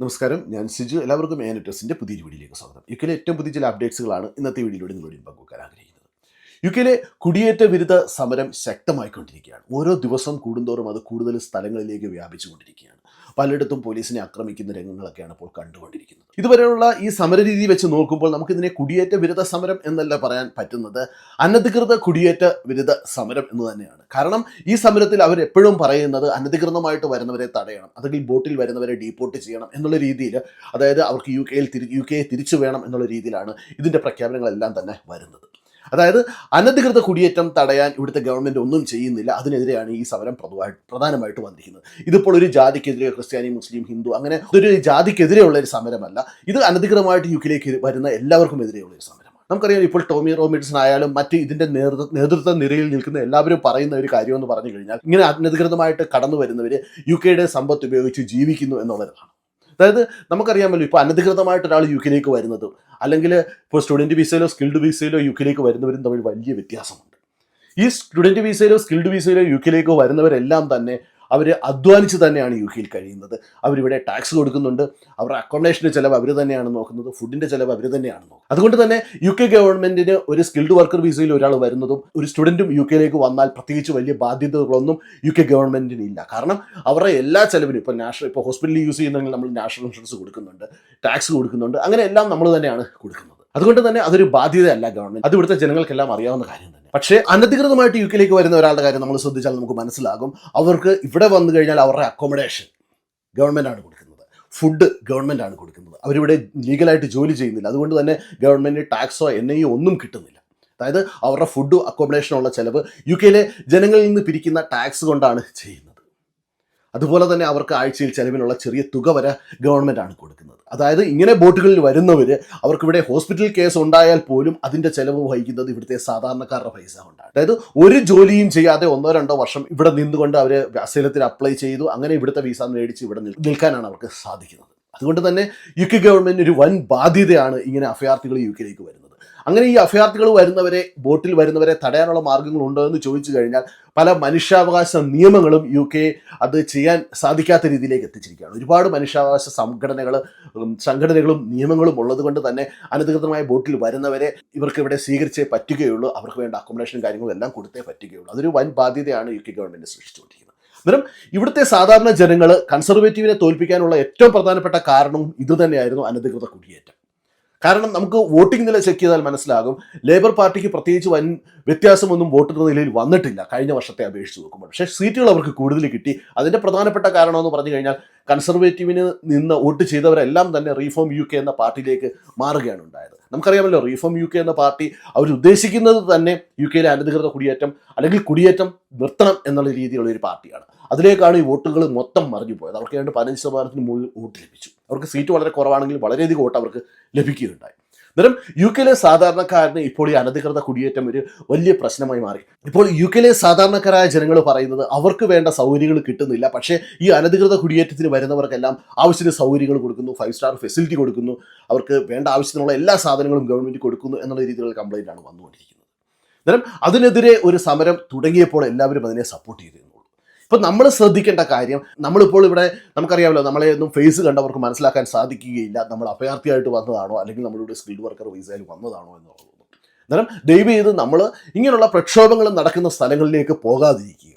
നമസ്കാരം. ഞാൻ സിജു. എല്ലാവർക്കും എ നെറ്റസിന്റെ പുതിയൊരു വീഡിയോയിലേക്ക് സ്വാഗതം. യു കെയിലെ ഏറ്റവും പുതിയ ചില അപ്ഡേറ്റ്സുകളാണ് ഇന്നത്തെ വീഡിയോയിലൂടെ നിങ്ങളോട് പങ്കുവെക്കാൻ ആഗ്രഹിക്കുന്നത്. യു കെയിലെ കുടിയേറ്റ വിരുദ്ധ സമരം ശക്തമായിക്കൊണ്ടിരിക്കുകയാണ്. ഓരോ ദിവസം കൂടുന്തോറും അത് കൂടുതൽ സ്ഥലങ്ങളിലേക്ക് വ്യാപിച്ചുകൊണ്ടിരിക്കുകയാണ്. പലയിടത്തും പോലീസിനെ ആക്രമിക്കുന്ന രംഗങ്ങളൊക്കെയാണ് ഇപ്പോൾ കണ്ടുകൊണ്ടിരിക്കുന്നത്. ഇതുവരെയുള്ള ഈ സമരരീതി വെച്ച് നോക്കുമ്പോൾ നമുക്കിതിനെ കുടിയേറ്റ വിരുദ്ധ സമരം എന്നല്ല പറയാൻ പറ്റുന്നത്. അനധികൃത കുടിയേറ്റ വിരുദ്ധ സമരം എന്ന് തന്നെയാണ്. കാരണം ഈ സമരത്തിൽ അവർ എപ്പോഴും പറയുന്നത് അനധികൃതമായിട്ട് വരുന്നവരെ തടയണം അല്ലെങ്കിൽ ബോട്ടിൽ വരുന്നവരെ ഡീപ്പോർട്ട് ചെയ്യണം എന്നുള്ള രീതിയിൽ അതായത് അവർക്ക് യു കെയിൽ യു കെയെ തിരിച്ചു വേണം എന്നുള്ള രീതിയിലാണ് ഇതിന്റെ പ്രഖ്യാപനങ്ങളെല്ലാം തന്നെ വരുന്നത്. അതായത് അനധികൃത കുടിയേറ്റം തടയാൻ ഇവിടുത്തെ ഗവൺമെന്റ് ഒന്നും ചെയ്യുന്നില്ല. അതിനെതിരെയാണ് ഈ സമരം പ്രധാ- പ്രധാനമായിട്ട് വന്നിരിക്കുന്നത്. ഇതിപ്പോൾ ഒരു ജാതിക്കെതിരെ ക്രിസ്ത്യാനി മുസ്ലിം ഹിന്ദു അങ്ങനെ ഒരു ജാതിക്കെതിരെയുള്ള ഒരു സമരമല്ല. ഇത് അനധികൃതമായിട്ട് യു കെയിലേക്ക് വരുന്ന എല്ലാവർക്കും എതിരെയുള്ള ഒരു സമരം നമുക്കറിയാം ഇപ്പോൾ ടോമി റോമിഡ്സൺ ആയാലും മറ്റ് ഇതിന്റെ നേതൃത്വ നിരയിൽ നിൽക്കുന്ന എല്ലാവരും പറയുന്ന ഒരു കാര്യം എന്ന് പറഞ്ഞു കഴിഞ്ഞാൽ ഇങ്ങനെ അനധികൃതമായിട്ട് കടന്നു വരുന്നവർ യു കെയുടെ സമ്പത്ത് ഉപയോഗിച്ച് ജീവിക്കുന്നു എന്നുള്ളതാണ്. അതായത് നമുക്കറിയാമല്ലോ ഇപ്പോൾ അനധികൃതമായിട്ട് ഒരാൾ യു കെയിലേക്ക് വരുന്നത് അല്ലെങ്കിൽ ഇപ്പോൾ സ്റ്റുഡന്റ് വിസയിലോ സ്കിൽഡ് വിസയിലോ യു കെയിലേക്ക് വരുന്നവരും തമ്മിൽ വലിയ വ്യത്യാസമുണ്ട്. ഈ സ്റ്റുഡന്റ് വിസയിലോ സ്കിൽഡ് വിസയിലോ യു കെയിലേക്ക് വരുന്നവരെല്ലാം തന്നെ അവർ അധ്വാനിച്ച് തന്നെയാണ് യു കെയിൽ കഴിയുന്നത്. അവരിവിടെ ടാക്സ് കൊടുക്കുന്നുണ്ട്. അവരുടെ അക്കോമഡേഷന്റെ ചിലവ് അവർ തന്നെയാണ് നോക്കുന്നത്. ഫുഡിന്റെ ചിലവ് അവർ തന്നെയാണ് നോക്കുന്നത്. അതുകൊണ്ട് തന്നെ യു കെ ഗവൺമെന്റിന് ഒരു സ്കിൽഡ് വർക്കർ വിസയിൽ ഒരാൾ വരുന്നതും ഒരു സ്റ്റുഡന്റും യു കെയിലേക്ക് വന്നാൽ പ്രത്യേകിച്ച് വലിയ ബാധ്യതകളൊന്നും യു കെ ഗവൺമെന്റിന് ഇല്ല. കാരണം അവരുടെ എല്ലാ ചിലവിനും ഇപ്പോൾ നാഷണൽ ഇപ്പോൾ ഹോസ്പിറ്റലിൽ യൂസ് ചെയ്യുന്നെങ്കിൽ നമ്മൾ നാഷണൽ ഇൻഷുറൻസ് കൊടുക്കുന്നുണ്ട്. ടാക്സ് കൊടുക്കുന്നുണ്ട്. അങ്ങനെ എല്ലാം നമ്മൾ തന്നെയാണ് കൊടുക്കുന്നത്. അതുകൊണ്ട് തന്നെ അതൊരു ബാധ്യതയല്ല ഗവൺമെന്റ് അത് ഇവിടുത്തെ ജനങ്ങൾക്കെല്ലാം അറിയാവുന്ന കാര്യം തന്നെ പക്ഷേ അനധികൃതമായിട്ട് യു കെയിലേക്ക് വരുന്ന ഒരാളുടെ കാര്യം നമ്മൾ ശ്രദ്ധിച്ചാൽ നമുക്ക് മനസ്സിലാകും. അവർക്ക് ഇവിടെ വന്നു കഴിഞ്ഞാൽ അവരുടെ അക്കോമഡേഷൻ ഗവൺമെന്റ് ആണ് കൊടുക്കുന്നത്. ഫുഡ് ഗവൺമെന്റ് ആണ് കൊടുക്കുന്നത്. അവരിവിടെ ലീഗലായിട്ട് ജോലി ചെയ്യുന്നില്ല. അതുകൊണ്ട് തന്നെ ഗവൺമെന്റ് ടാക്സോ എൻ ഐ ഒന്നും കിട്ടുന്നില്ല. അതായത് അവരുടെ ഫുഡും അക്കോമഡേഷനുള്ള ചിലവ് യു കെയിലെ ജനങ്ങളിൽ നിന്ന് പിരിക്കുന്ന ടാക്സ് കൊണ്ടാണ് ചെയ്യുന്നത്. അതുപോലെ തന്നെ അവർക്ക് ആഴ്ചയിൽ ചെലവിനുള്ള ചെറിയ തുക വരെ ഗവൺമെന്റ് ആണ് കൊടുക്കുന്നത്. അതായത് ഇങ്ങനെ ബോട്ടുകളിൽ വരുന്നവർ അവർക്കിവിടെ ഹോസ്പിറ്റൽ കേസ് ഉണ്ടായാൽ പോലും അതിന്റെ ചെലവ് വഹിക്കുന്നത് ഇവിടുത്തെ സാധാരണക്കാരുടെ പൈസ കൊണ്ടാണ്. അതായത് ഒരു ജോലിയും ചെയ്യാതെ ഒന്നോ രണ്ടോ വർഷം ഇവിടെ നിന്നുകൊണ്ട് അവർ അസൈലത്തിൽ അപ്ലൈ ചെയ്തു അങ്ങനെ ഇവിടുത്തെ വിസ മേടിച്ച് ഇവിടെ നിൽ- നിൽക്കാനാണ് അവർക്ക് സാധിക്കുന്നത്. അതുകൊണ്ട് തന്നെ യു കെ ഗവൺമെന്റ് ഒരു വൻ ബാധ്യതയാണ് ഇങ്ങനെ അഭയാർത്ഥികൾ യു കെയിലേക്ക് വരുന്നത്. അങ്ങനെ ഈ അഭയാർത്ഥികൾ വരുന്നവരെ ബോട്ടിൽ വരുന്നവരെ തടയാനുള്ള മാർഗങ്ങളുണ്ടോ എന്ന് ചോദിച്ചു കഴിഞ്ഞാൽ പല മനുഷ്യാവകാശ നിയമങ്ങളും യു കെ അത് ചെയ്യാൻ സാധിക്കാത്ത രീതിയിലേക്ക് എത്തിച്ചിരിക്കുകയാണ്. ഒരുപാട് മനുഷ്യാവകാശ സംഘടനകൾ സംഘടനകളും നിയമങ്ങളും ഉള്ളത് കൊണ്ട് തന്നെ അനധികൃതമായ ബോട്ടിൽ വരുന്നവരെ ഇവർക്ക് ഇവിടെ സ്വീകരിച്ചേ പറ്റുകയുള്ളൂ. അവർക്ക് വേണ്ട അക്കോമഡേഷൻ കാര്യങ്ങളും എല്ലാം കൊടുത്തേ പറ്റുകയുള്ളൂ. അതൊരു വൻ ബാധ്യതയാണ് യു കെ ഗവൺമെന്റ് സൃഷ്ടിച്ചുകൊണ്ടിരിക്കുന്നത്. അന്നേരം ഇവിടുത്തെ സാധാരണ ജനങ്ങൾ കൺസർവേറ്റീവിനെ തോൽപ്പിക്കാനുള്ള ഏറ്റവും പ്രധാനപ്പെട്ട കാരണവും ഇതുതന്നെയായിരുന്നു അനധികൃത കുടിയേറ്റം. കാരണം നമുക്ക് വോട്ടിംഗ് നില ചെക്ക് ചെയ്താൽ മനസ്സിലാകും. ലേബർ പാർട്ടിക്ക് പ്രത്യേകിച്ച് വൻ വ്യത്യാസമൊന്നും വോട്ടിന്റെ നിലയിൽ വന്നിട്ടില്ല. കഴിഞ്ഞ വർഷത്തെ അപേക്ഷിച്ച് നോക്കുമ്പോൾ. പക്ഷേ സീറ്റുകൾ അവർക്ക് കൂടുതൽ കിട്ടി. അതിന്റെ പ്രധാനപ്പെട്ട കാരണമെന്ന് പറഞ്ഞു കഴിഞ്ഞാൽ കൺസർവേറ്റീവിന് നിന്ന് വോട്ട് ചെയ്തവരെല്ലാം തന്നെ റീഫോം യു കെ എന്ന പാർട്ടിയിലേക്ക് മാറുകയാണ് ഉണ്ടായത്. നമുക്കറിയാമല്ലോ റീഫോം യു കെ എന്ന പാർട്ടി അവർ ഉദ്ദേശിക്കുന്നത് തന്നെ യു കെയിലെ അനധികൃത കുടിയേറ്റം അല്ലെങ്കിൽ കുടിയേറ്റം നിർത്തണം എന്നുള്ള രീതിയിലുള്ള ഒരു പാർട്ടിയാണ്. അതിലേക്കാണ് ഈ വോട്ടുകൾ മൊത്തം മറിഞ്ഞു പോയത്. അവർക്ക് ഏതാണ്ട് പതിനഞ്ച് ശതമാനത്തിന് മുകളിൽ വോട്ട് ലഭിച്ചു. അവർക്ക് സീറ്റ് വളരെ കുറവാണെങ്കിൽ വളരെയധികം വോട്ട് അവർക്ക് ലഭിക്കുകയുണ്ടായി. അന്നേരം യു കെയിലെ സാധാരണക്കാരന് ഇപ്പോൾ ഈ അനധികൃത കുടിയേറ്റം ഒരു വലിയ പ്രശ്നമായി മാറി. ഇപ്പോൾ യു കെയിലെ സാധാരണക്കാരായ ജനങ്ങൾ പറയുന്നത് അവർക്ക് വേണ്ട സൗകര്യങ്ങൾ കിട്ടുന്നില്ല. പക്ഷേ ഈ അനധികൃത കുടിയേറ്റത്തിന് വരുന്നവർക്കെല്ലാം ആവശ്യത്തിന് സൗകര്യങ്ങൾ കൊടുക്കുന്നു ഫൈവ് സ്റ്റാർ ഫെസിലിറ്റി കൊടുക്കുന്നു അവർക്ക് വേണ്ട ആവശ്യത്തിനുള്ള എല്ലാ സാധനങ്ങളും ഗവൺമെന്റ് കൊടുക്കുന്നു എന്നുള്ള രീതിയിലുള്ള കംപ്ലൈന്റ് ആണ് വന്നുകൊണ്ടിരിക്കുന്നത്. അന്നേരം അതിനെതിരെ ഒരു സമരം തുടങ്ങിയപ്പോൾ എല്ലാവരും അതിനെ സപ്പോർട്ട് ചെയ്തിരുന്നു. ഇപ്പം നമ്മൾ ശ്രദ്ധിക്കേണ്ട കാര്യം നമ്മളിപ്പോൾ ഇവിടെ നമുക്കറിയാമല്ലോ നമ്മളെ ഒന്നും ഫേസ് കണ്ടവർക്ക് മനസ്സിലാക്കാൻ സാധിക്കുകയില്ല. നമ്മൾ അഭയാർത്ഥിയായിട്ട് വന്നതാണോ അല്ലെങ്കിൽ നമ്മളിവിടെ സ്കിൽഡ് വർക്കർ വിസയിൽ വന്നതാണോ എന്നുള്ളത്. അന്നേരം ദയവ് ചെയ്ത് നമ്മൾ ഇങ്ങനെയുള്ള പ്രക്ഷോഭങ്ങൾ നടക്കുന്ന സ്ഥലങ്ങളിലേക്ക് പോകാതിരിക്കുക.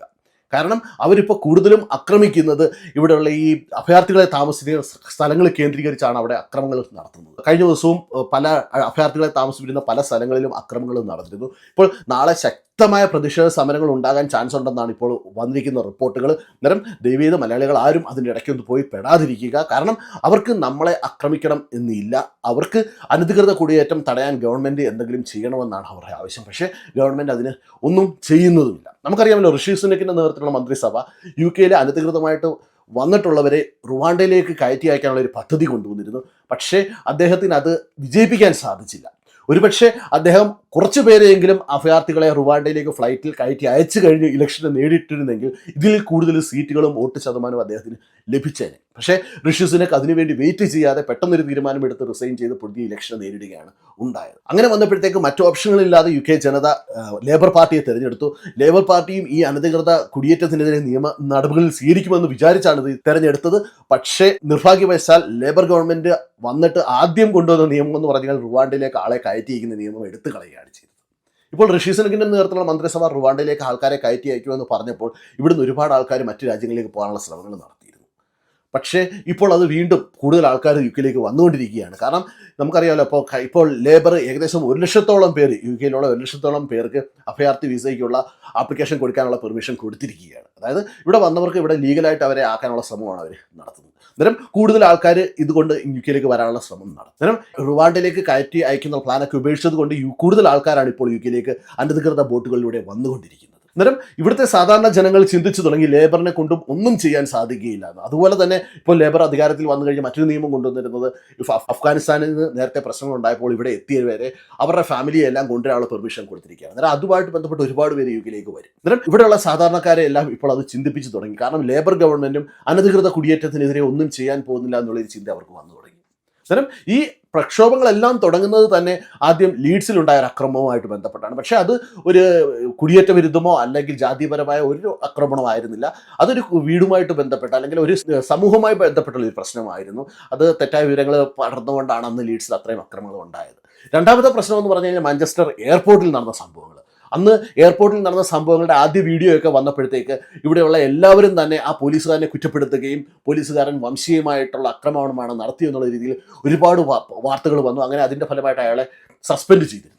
കാരണം അവരിപ്പോൾ കൂടുതലും ആക്രമിക്കുന്നത് ഇവിടെയുള്ള ഈ അഭയാർത്ഥികളെ താമസിക്കുന്ന സ്ഥലങ്ങൾ കേന്ദ്രീകരിച്ചാണ് അവിടെ അക്രമങ്ങൾ നടത്തുന്നത്. കഴിഞ്ഞ ദിവസവും പല അഭയാർത്ഥികളെ താമസിപ്പിക്കുന്ന പല സ്ഥലങ്ങളിലും അക്രമങ്ങൾ നടന്നിരുന്നു. ഇപ്പോൾ നാളെ ശക്തമായ പ്രതിഷേധ സമരങ്ങൾ ഉണ്ടാകാൻ ചാൻസ് ഉണ്ടെന്നാണ് ഇപ്പോൾ വന്നിരിക്കുന്ന റിപ്പോർട്ടുകൾ. അന്നേരം ദൈവീത മലയാളികൾ ആരും അതിന്റെ ഇടയ്ക്കൊന്ന് പോയി പെടാതിരിക്കുക. കാരണം അവർക്ക് നമ്മളെ ആക്രമിക്കണം എന്നില്ല. അവർക്ക് അനധികൃത കുടിയേറ്റം തടയാൻ ഗവൺമെന്റ് എന്തെങ്കിലും ചെയ്യണമെന്നാണ് അവരുടെ ആവശ്യം. പക്ഷേ ഗവൺമെന്റ് അതിന് ഒന്നും ചെയ്യുന്നതുമില്ല. നമുക്കറിയാമല്ലോ ഋഷി സുനക്കിന്റെ നേതൃത്വത്തിലുള്ള മന്ത്രിസഭ യു കെയിലെ അനധികൃതമായിട്ട് വന്നിട്ടുള്ളവരെ റുവാണ്ടയിലേക്ക് കയറ്റി അയക്കാനുള്ള ഒരു പദ്ധതി കൊണ്ടുവന്നിരുന്നു. പക്ഷേ അദ്ദേഹത്തിന് അത് വിജയിപ്പിക്കാൻ സാധിച്ചില്ല. ഒരുപക്ഷെ അദ്ദേഹം കുറച്ച് പേരെയെങ്കിലും അഭയാർത്ഥികളെ റുവാണ്ടയിലേക്ക് ഫ്ലൈറ്റിൽ കയറ്റി അയച്ചു കഴിഞ്ഞ് ഇലക്ഷന് നേടിയിട്ടിരുന്നെങ്കിൽ ഇതിൽ കൂടുതൽ സീറ്റുകളും വോട്ട് ശതമാനവും അദ്ദേഹത്തിന് ലഭിച്ചേനെ. പക്ഷേ ഋഷി സുനക് അതിനുവേണ്ടി വെയിറ്റ് ചെയ്യാതെ പെട്ടെന്നൊരു തീരുമാനമെടുത്ത് റിസൈൻ ചെയ്ത് പുതിയ ഇലക്ഷൻ നേരിടുകയാണ് ഉണ്ടായത്. അങ്ങനെ വന്നപ്പോഴത്തേക്ക് മറ്റു ഓപ്ഷനുകളില്ലാതെ യു കെ ജനത ലേബർ പാർട്ടിയെ തിരഞ്ഞെടുത്തു. ലേബർ പാർട്ടിയും ഈ അനധികൃത കുടിയേറ്റത്തിനെതിരെ നിയമ നടപടികൾ സ്വീകരിക്കുമെന്ന് വിചാരിച്ചാണ് ഇത് തെരഞ്ഞെടുത്തത്. പക്ഷേ നിർഭാഗ്യവശാൽ ലേബർ ഗവൺമെന്റ് വന്നിട്ട് ആദ്യം കൊണ്ടുവന്ന നിയമം എന്ന് പറഞ്ഞാൽ റുവാണ്ടിലേക്ക് ആളെ കയറ്റിയിരിക്കുന്ന നിയമം എടുത്തു കളയുകയാണ് ചെയ്തത്. ഇപ്പോൾ ഋഷി സുനകിന്റെ നേതൃത്വത്തിലുള്ള മന്ത്രിസഭ റുവാണ്ടയിലേക്ക് ആൾക്കാരെ കയറ്റി അയക്കുമെന്ന് പറഞ്ഞപ്പോൾ ഇവിടുന്ന് ഒരുപാട് ആൾക്കാർ മറ്റു രാജ്യങ്ങളിലേക്ക് പോകാനുള്ള ശ്രമങ്ങൾ നടത്തിയിരുന്നു പക്ഷേ ഇപ്പോൾ അത് വീണ്ടും കൂടുതൽ ആൾക്കാർ യു കെയിലേക്ക് വന്നുകൊണ്ടിരിക്കുകയാണ്. കാരണം നമുക്കറിയാമല്ലോ ഇപ്പോൾ ഇപ്പോൾ ലേബർ ഏകദേശം ഒരു ലക്ഷത്തോളം പേര് യു കെയിലുള്ള ഒരു ലക്ഷത്തോളം പേർക്ക് അഭയാർത്ഥി വിസയ്ക്കുള്ള ആപ്ലിക്കേഷൻ കൊടുക്കാനുള്ള പെർമിഷൻ കൊടുത്തിരിക്കുകയാണ്. അതായത് ഇവിടെ വന്നവർക്ക് ഇവിടെ ലീഗലായിട്ട് അവരെ ആക്കാനുള്ള ശ്രമമാണ് അവർ നടത്തുന്നത്. അന്നേരം കൂടുതൽ ആൾക്കാർ ഇതുകൊണ്ട് യു കെയിലേക്ക് വരാനുള്ള ശ്രമം നടത്തും. അന്നേരം റുവാണ്ടയിലേക്ക് കയറ്റി അയക്കുന്ന പ്ലാനൊക്കെ ഉപേക്ഷിച്ചത് കൊണ്ട് കൂടുതൽ ആൾക്കാരാണ് ഇപ്പോൾ യു കെയിലേക്ക് അനധികൃത ബോട്ടുകളിലൂടെ വന്നുകൊണ്ടിരിക്കുന്നത്. അന്നേരം ഇവിടുത്തെ സാധാരണ ജനങ്ങൾ ചിന്തിച്ചു തുടങ്ങി ലേബറിനെ കൊണ്ടും ഒന്നും ചെയ്യാൻ സാധിക്കുകയില്ല. അതുപോലെ തന്നെ ഇപ്പോൾ ലേബർ അധികാരത്തിൽ വന്നു കഴിഞ്ഞ് മറ്റൊരു നിയമം കൊണ്ടുവന്നിരുന്നത് അഫ്ഗാനിസ്ഥാനിൽ നിന്ന് നേരത്തെ പ്രശ്നങ്ങൾ ഉണ്ടായപ്പോൾ ഇവിടെ എത്തിയവരെ അവരുടെ ഫാമിലിയെ എല്ലാം കൊണ്ടുവരാനുള്ള പെർമിഷൻ കൊടുത്തിരിക്കുകയാണ്. അന്നേരം അതുമായിട്ട് ബന്ധപ്പെട്ട് ഒരുപാട് പേര് യുഗിലേക്ക് വരും. അന്നേരം ഇവിടെയുള്ള സാധാരണക്കാരെ എല്ലാം ഇപ്പോൾ അത് ചിന്തിപ്പിച്ചു തുടങ്ങി. കാരണം ലേബർ ഗവൺമെന്റും അനധികൃത കുടിയേറ്റത്തിനെതിരെ ഒന്നും ചെയ്യാൻ പോകുന്നില്ല എന്നുള്ളൊരു ചിന്ത അവർക്ക് വന്നു തുടങ്ങി. അന്നേരം ഈ പ്രക്ഷോഭങ്ങളെല്ലാം തുടങ്ങുന്നത് തന്നെ ആദ്യം ലീഡ്സിലുണ്ടായ ഒരു അക്രമവുമായിട്ട് ബന്ധപ്പെട്ടാണ്. പക്ഷേ അത് ഒരു കുടിയേറ്റ വിരുദ്ധമോ അല്ലെങ്കിൽ ജാതിപരമായ ഒരു ആക്രമണമായിരുന്നില്ല അതൊരു വീടുമായിട്ട് ബന്ധപ്പെട്ട അല്ലെങ്കിൽ ഒരു സമൂഹവുമായി ബന്ധപ്പെട്ടുള്ള ഒരു പ്രശ്നമായിരുന്നു. അത് തെറ്റായ വിവരങ്ങൾ പടർന്നുകൊണ്ടാണ് അന്ന് ലീഡ്സിൽ അത്രയും അക്രമങ്ങൾ ഉണ്ടായത്. രണ്ടാമത്തെ പ്രശ്നം എന്ന് പറഞ്ഞു കഴിഞ്ഞാൽ മാഞ്ചസ്റ്റർ എയർപോർട്ടിൽ നടന്ന സംഭവങ്ങൾ അന്ന് എയർപോർട്ടിൽ നടന്ന സംഭവങ്ങളുടെ ആദ്യ വീഡിയോ ഒക്കെ വന്നപ്പോഴത്തേക്ക് ഇവിടെയുള്ള എല്ലാവരും തന്നെ ആ പോലീസുകാരനെ കുറ്റപ്പെടുത്തുകയും പോലീസുകാരൻ വംശീയമായിട്ടുള്ള ആക്രമണമാണ് നടത്തിയെന്നുള്ള രീതിയിൽ ഒരുപാട് വാർത്തകൾ വന്നു. അങ്ങനെ അതിന്റെ ഫലമായിട്ട് അയാളെ സസ്പെൻഡ് ചെയ്തിരുന്നു.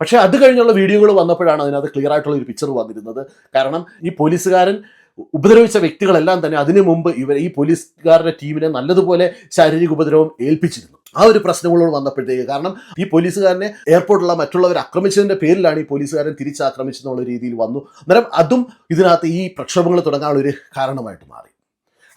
പക്ഷേ അത് കഴിഞ്ഞുള്ള വീഡിയോകൾ വന്നപ്പോഴാണ് അതിനകത്ത് ക്ലിയർ ആയിട്ടുള്ള ഒരു പിക്ചർ വന്നിരുന്നത്. കാരണം ഈ പോലീസുകാരൻ ഉപദ്രവിച്ച വ്യക്തികളെല്ലാം തന്നെ അതിനു മുമ്പ് ഇവർ ഈ പോലീസുകാരുടെ ടീമിനെ നല്ലതുപോലെ ശാരീരിക ഉപദ്രവം ഏൽപ്പിച്ചിരുന്നു. ആ ഒരു പ്രശ്നങ്ങളോട് വന്നപ്പോഴത്തേക്ക് കാരണം ഈ പോലീസുകാരനെ എയർപോർട്ടിലുള്ള മറ്റുള്ളവർ ആക്രമിച്ചതിന്റെ പേരിലാണ് ഈ പോലീസുകാരൻ തിരിച്ചാക്രമിച്ചെന്നുള്ള രീതിയിൽ വന്നു. അന്നേരം അതും ഇതിനകത്ത് ഈ പ്രക്ഷോഭങ്ങൾ തുടങ്ങാനുള്ള ഒരു കാരണമായിട്ട് മാറി.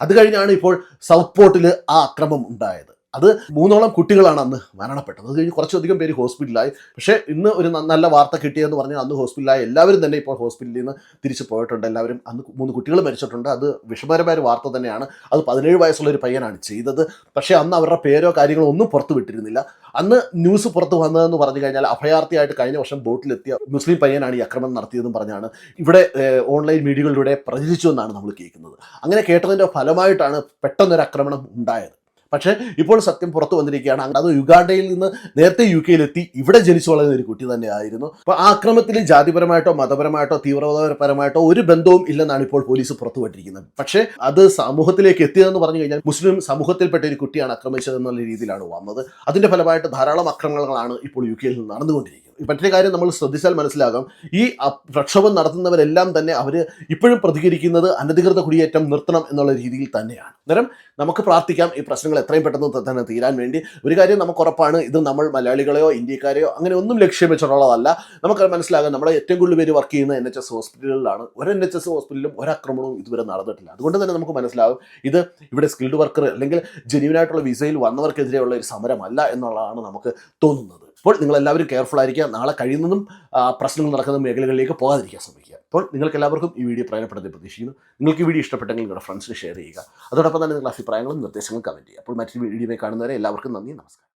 അത് കഴിഞ്ഞാണ് ഇപ്പോൾ സൗത്ത് പോർട്ടിൽ ആ അക്രമം ഉണ്ടായത്. അത് മൂന്നോളം കുട്ടികളാണ് അന്ന് മരണപ്പെട്ടത്. അത് കഴിഞ്ഞ് കുറച്ചധികം പേര് ഹോസ്പിറ്റലായി പക്ഷേ ഇന്ന് ഒരു നല്ല വാർത്ത കിട്ടിയെന്ന് പറഞ്ഞാൽ അന്ന് ഹോസ്പിറ്റലായി എല്ലാവരും തന്നെ ഇപ്പോൾ ഹോസ്പിറ്റലിൽ നിന്ന് തിരിച്ചു പോയിട്ടുണ്ട്. എല്ലാവരും അന്ന് മൂന്ന് കുട്ടികൾ മരിച്ചിട്ടുണ്ട്. അത് വിഷമകരമായ വാർത്ത തന്നെയാണ്. അത് പതിനേഴ് വയസ്സുള്ള ഒരു പയ്യനാണ് ചെയ്തത്. പക്ഷേ അന്ന് അവരുടെ പേരോ കാര്യങ്ങളോ ഒന്നും പുറത്തു വിട്ടിരുന്നില്ല. അന്ന് ന്യൂസ് പുറത്ത് വന്നതെന്ന് പറഞ്ഞു കഴിഞ്ഞാൽ അഭയാർത്ഥിയായിട്ട് കഴിഞ്ഞ വർഷം ബോട്ടിലെത്തിയ മുസ്ലിം പയ്യനാണ് ഈ ആക്രമണം നടത്തിയതെന്ന് പറഞ്ഞാണ് ഇവിടെ ഓൺലൈൻ മീഡിയകളിലൂടെ പ്രചരിച്ചു എന്നാണ് നമ്മൾ കേൾക്കുന്നത്. അങ്ങനെ കേട്ടതിന്റെ ഫലമായിട്ടാണ് പെട്ടെന്നൊരു ആക്രമണം ഉണ്ടായത്. പക്ഷേ ഇപ്പോൾ സത്യം പുറത്തു വന്നിരിക്കുകയാണ്. അത് യുഗാണ്ടയിൽ നിന്ന് നേരത്തെ യു കെയിലെത്തി ഇവിടെ ജനിച്ചു വളരുന്ന ഒരു കുട്ടി തന്നെയായിരുന്നു. അപ്പോൾ ആ അക്രമത്തിൽ ജാതിപരമായിട്ടോ മതപരമായിട്ടോ തീവ്രവാദപരമായിട്ടോ ഒരു ബന്ധവും ഇല്ലെന്നാണ് ഇപ്പോൾ പോലീസ് പുറത്തുവിട്ടിരിക്കുന്നത് പക്ഷേ അത് സമൂഹത്തിലേക്ക് എത്തിയതെന്ന് പറഞ്ഞു കഴിഞ്ഞാൽ മുസ്ലിം സമൂഹത്തിൽപ്പെട്ട ഒരു കുട്ടിയാണ് ആക്രമിച്ചതെന്നുള്ള രീതിയിലാണ് വന്നത്. അതിന്റെ ഫലമായിട്ട് ധാരാളം അക്രമങ്ങളാണ് ഇപ്പോൾ യു കെയിൽ നടന്നുകൊണ്ടിരിക്കുന്നത്. മറ്റൊരു കാര്യം നമ്മൾ ശ്രദ്ധിച്ചാൽ മനസ്സിലാകാം. ഈ പ്രക്ഷോഭം നടത്തുന്നവരെല്ലാം തന്നെ അവർ ഇപ്പോഴും പ്രതികരിക്കുന്നത് അനധികൃത കുടിയേറ്റം നിർത്തണം എന്നുള്ള രീതിയിൽ തന്നെയാണ്. അന്നേരം നമുക്ക് പ്രാർത്ഥിക്കാം ഈ പ്രശ്നങ്ങൾ എത്രയും പെട്ടെന്ന് തന്നെ തീരാൻ വേണ്ടി. ഒരു കാര്യം നമുക്ക് ഉറപ്പാണ് ഇത് നമ്മൾ മലയാളികളെയോ ഇന്ത്യക്കാരെയോ അങ്ങനെ ഒന്നും ലക്ഷ്യം വെച്ചിട്ടുള്ളതല്ല നമുക്ക് മനസ്സിലാകാം നമ്മുടെ ഏറ്റവും കൂടുതൽ പേര് വർക്ക് ചെയ്യുന്ന എൻ എച്ച് എസ് ഹോസ്പിറ്റലുകളിലാണ് ഒരു എൻ എച്ച് എസ് ഹോസ്പിറ്റലിലും ഒരാക്രമണവും ഇതുവരെ നടന്നിട്ടില്ല. അതുകൊണ്ട് തന്നെ നമുക്ക് മനസ്സിലാകും ഇത് ഇവിടെ സ്കിൽഡ് വർക്കർ അല്ലെങ്കിൽ ജെന്യൂനായിട്ടുള്ള വിസയിൽ വന്നവർക്കെതിരെയുള്ള ഒരു സമരമല്ല എന്നുള്ളതാണ് നമുക്ക് തോന്നുന്നത്. അപ്പോൾ നിങ്ങൾ എല്ലാവരും കെയർഫുൾ ആയിരിക്കുക. നാളെ കഴിയുന്നതും പ്രശ്നങ്ങൾ നടക്കുന്ന മേഖലകളിലേക്ക് പോകാതിരിക്കാൻ ശ്രമിക്കുക. അപ്പോൾ നിങ്ങൾക്ക് എല്ലാവർക്കും ഈ വീഡിയോ പ്രയോജനപ്പെടുത്തി പ്രതീക്ഷിക്കുന്നു. നിങ്ങൾക്ക് ഈ വീഡിയോ ഇഷ്ടപ്പെട്ടെങ്കിൽ നിങ്ങളുടെ ഫ്രണ്ട്സിന് ഷെയർ ചെയ്യുക. അതോടൊപ്പം തന്നെ നിങ്ങളുടെ അഭിപ്രായങ്ങളും നിർദ്ദേശങ്ങളും കമന്റ് ചെയ്യുക. അപ്പോൾ മറ്റൊരു വീഡിയോ കാണുന്നവരെ എല്ലാവർക്കും നന്ദി. നമസ്കാരം.